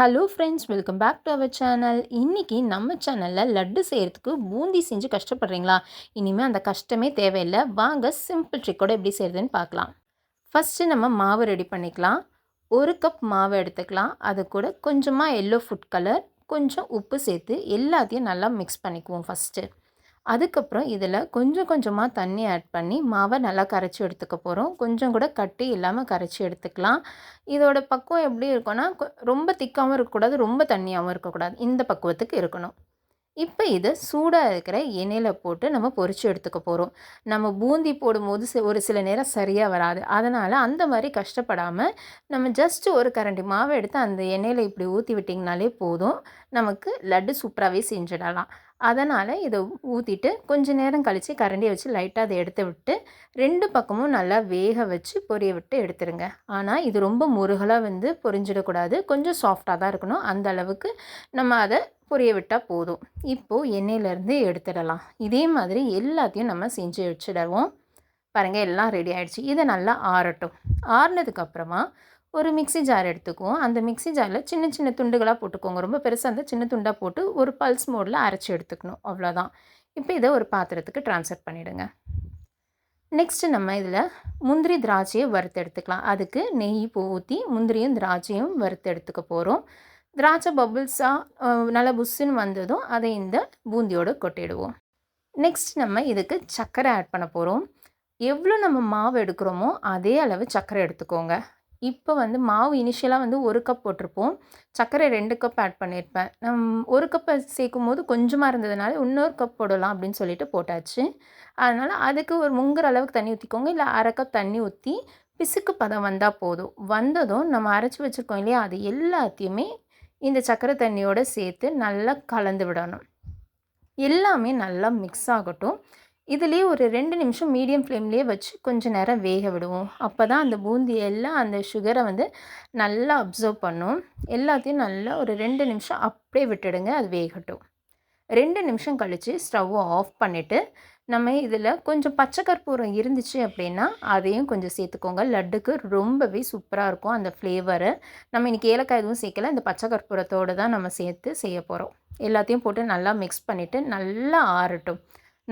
Hello friends welcome back to our channel இன்றைக்கி நம்ம சேனலில் லட்டு செய்கிறதுக்கு பூந்தி செஞ்சு கஷ்டப்படுறீங்களா? இனிமேல் அந்த கஷ்டமே தேவையில்லை. வாங்க சிம்பிள் ட்ரிக்கோடு எப்படி செய்கிறதுன்னு பார்க்கலாம். ஃபஸ்ட்டு நம்ம மாவு ரெடி பண்ணிக்கலாம். ஒரு கப் மாவு எடுத்துக்கலாம். அது கூட கொஞ்சமாக எல்லோ ஃபுட் கலர் கொஞ்சம் உப்பு சேர்த்து எல்லாத்தையும் நல்லா மிக்ஸ் பண்ணிக்குவோம் ஃபஸ்ட்டு அதுக்கப்புறம் இதில் கொஞ்சம் கொஞ்சமாக தண்ணி ஆட் பண்ணி மாவை நல்லா கரைச்சி எடுத்துக்க போகிறோம். கொஞ்சம் கூட கட்டி இல்லாமல் கரைச்சி எடுத்துக்கலாம். இதோட பக்குவம் எப்படி இருக்கும்னா ரொம்ப திக்காகவும் இருக்கக்கூடாது ரொம்ப தண்ணியாகவும் இருக்கக்கூடாது. இந்த பக்குவத்துக்கு இருக்கணும். இப்போ இதை சூடாக இருக்கிற எண்ணெயில் போட்டு நம்ம பொறிச்சு எடுத்துக்க போகிறோம். நம்ம பூந்தி போடும்போது ஒரு சில நேரம் சரியாக வராது. அதனால் அந்த மாதிரி கஷ்டப்படாமல் நம்ம ஜஸ்ட்டு ஒரு கரண்டி மாவை எடுத்து அந்த எண்ணெயில் இப்படி ஊற்றி விட்டிங்கனாலே போதும். நமக்கு லட்டு சூப்பராகவே செஞ்சிடலாம். அதனால் இதை ஊற்றிட்டு கொஞ்சம் நேரம் கழித்து கரண்டியை வச்சு லைட்டாக அதை எடுத்து விட்டு ரெண்டு பக்கமும் நல்லா வேக வச்சு பொரிய விட்டு எடுத்துருங்க. ஆனால் இது ரொம்ப முருகலாக வந்து பொரிஞ்சிடக்கூடாது கொஞ்சம் சாஃப்டாக தான் இருக்கணும். அந்த அளவுக்கு நம்ம அதை பொரிய விட்டால் போதும். இப்போது எண்ணெயிலேருந்து எடுத்துடலாம். இதே மாதிரி எல்லாத்தையும் நம்ம செஞ்சு வச்சுடுவோம். பாருங்கள் எல்லாம் ரெடி ஆகிடுச்சு இதை நல்லா ஆறட்டும். ஆறுனதுக்கப்புறமா ஒரு மிக்சி ஜார் எடுத்துக்குவோம். அந்த மிக்சி ஜாரில் சின்ன சின்ன துண்டுகளாக போட்டுக்கோங்க. ரொம்ப பெருசாக இருந்தால் சின்ன துண்டாக போட்டு ஒரு பல்ஸ் மோடில் அரைச்சி எடுத்துக்கணும். அவ்வளோதான் இப்போ இதை ஒரு பாத்திரத்துக்கு ட்ரான்ஸ்ஃபர் பண்ணிவிடுங்க நெக்ஸ்ட்டு நம்ம இதில் முந்திரி திராட்சையை வறுத்து எடுத்துக்கலாம். அதுக்கு நெய் ஊற்றி முந்திரியும் திராட்சையும் வறுத்து எடுத்துக்க போகிறோம் திராட்சை பபுள்ஸாக நல்லா புஷ்ஷுன்னு வந்ததும் அதை இந்த பூந்தியோடு கொட்டிடுவோம். நெக்ஸ்ட் நம்ம இதுக்கு சர்க்கரை ஆட் பண்ண போகிறோம் எவ்வளோ நம்ம மாவு எடுக்கிறோமோ அதே அளவு சர்க்கரை எடுத்துக்கோங்க. இப்போ வந்து மாவு இனிஷியலாக வந்து ஒரு கப் போட்டிருப்போம். சர்க்கரை ரெண்டு கப் ஆட் பண்ணியிருப்பேன். நம் ஒரு கப்பை சேர்க்கும் போது கொஞ்சமாக இருந்ததுனால இன்னொரு கப் போடலாம் அப்படின்னு சொல்லிட்டு போட்டாச்சு. அதனால் அதுக்கு ஒரு முங்குற அளவுக்கு தண்ணி ஊற்றிக்கோங்க இல்லை அரை கப் தண்ணி ஊற்றி பிசுக்கு பதம் வந்தால் போதும். வந்ததும் நம்ம அரைச்சி வச்சுருக்கோம் இல்லையா? அது எல்லாத்தையுமே இந்த சர்க்கரை தண்ணியோடு சேர்த்து நல்லா கலந்து விடணும். எல்லாமே நல்லா மிக்ஸ் ஆகட்டும். இதுலேயே ஒரு ரெண்டு நிமிஷம் மீடியம் ஃப்ளேம்லேயே வச்சு கொஞ்சம் நேரம் வேக விடுவோம். அப்போ தான் அந்த பூந்தி எல்லாம் அந்த சுகரை வந்து நல்லா அப்சர்வ் பண்ணும். எல்லாத்தையும் நல்லா ஒரு ரெண்டு நிமிஷம் அப்படியே விட்டுடுங்க அது வேகட்டும். ரெண்டு நிமிஷம் கழித்து ஸ்டவ்வை ஆஃப் பண்ணிவிட்டு நம்ம இதில் கொஞ்சம் பச்சை கற்பூரம் இருந்துச்சு அப்படின்னா அதையும் கொஞ்சம் சேர்த்துக்கோங்க. லட்டுக்கு ரொம்பவே சூப்பராக இருக்கும் அந்த ஃப்ளேவரு நம்ம இன்றைக்கி ஏலக்காய் எதுவும் சேர்க்கல இந்த பச்சை கற்பூரத்தோடு தான் நம்ம சேர்த்து செய்ய போகிறோம் எல்லாத்தையும் போட்டு நல்லா மிக்ஸ் பண்ணிவிட்டு நல்லா ஆறட்டும்.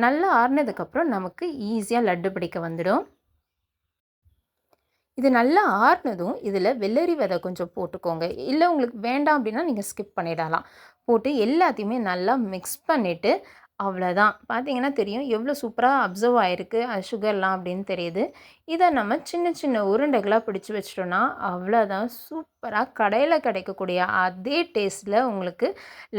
நல்லா ஆறுனதுக்கப்புறம் நமக்கு ஈஸியாக லட்டு பிடிக்க வந்துடும். இது நல்லா ஆறுனதும் இதில் வெள்ளரி விதை கொஞ்சம் போட்டுக்கோங்க. இல்லை உங்களுக்கு வேண்டாம் அப்படின்னா நீங்கள் ஸ்கிப் பண்ணிடலாம். போட்டு எல்லாத்தையுமே நல்லா மிக்ஸ் பண்ணிவிட்டு அவ்வளோதான். பார்த்தீங்கன்னா தெரியும் எவ்வளோ சூப்பராக அப்சர்வ் ஆகிருக்கு சுகர்லாம் அப்படின்னு தெரியுது. இதை நம்ம சின்ன சின்ன உருண்டைகளாக பிடிச்சி வச்சிட்டோன்னா அவ்வளோதான். சூப்பராக கடையில் கிடைக்கக்கூடிய அதே டேஸ்ட்டில் உங்களுக்கு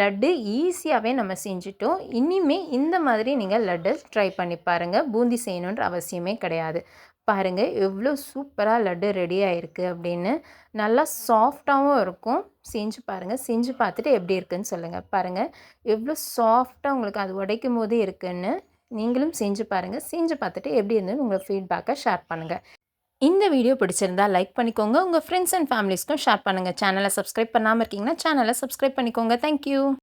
லட்டு ஈஸியாகவே நம்ம செஞ்சிட்டோம். இனிமேல் இந்த மாதிரி நீங்கள் லட்டு ட்ரை பண்ணி பாருங்கள் பூந்தி செய்யணுன்ற அவசியமே கிடையாது. பாருங்கள் எவ்வளோ சூப்பராக லட்டு ரெடி ஆகிருக்கு அப்படின்னு. நல்லா சாஃப்டாகவும் இருக்கும். செஞ்சு பாருங்கள் செஞ்சு பார்த்துட்டு எப்படி இருக்குன்னு சொல்லுங்கள் பாருங்கள் எவ்வளோ சாஃப்டாக உங்களுக்கு அது உடைக்கும் போதே இருக்குன்னு நீங்களும் செஞ்சு பாருங்கள் செஞ்சு பார்த்துட்டு எப்படி இருந்ததுன்னு உங்கள் ஃபீட்பேக்கை ஷேர் பண்ணுங்கள் இந்த வீடியோ பிடிச்சிருந்தா லைக் பண்ணிக்கோங்க. உங்கள் ஃப்ரெண்ட்ஸ் அண்ட் ஃபேமிலிஸ்க்கும் ஷேர் பண்ணுங்கள் சேனலை சப்ஸ்கிரைப் பண்ணாமல் இருக்கீங்கன்னா சேனலை சப்ஸ்கிரைப் பண்ணிக்கோங்க. தேங்க்யூ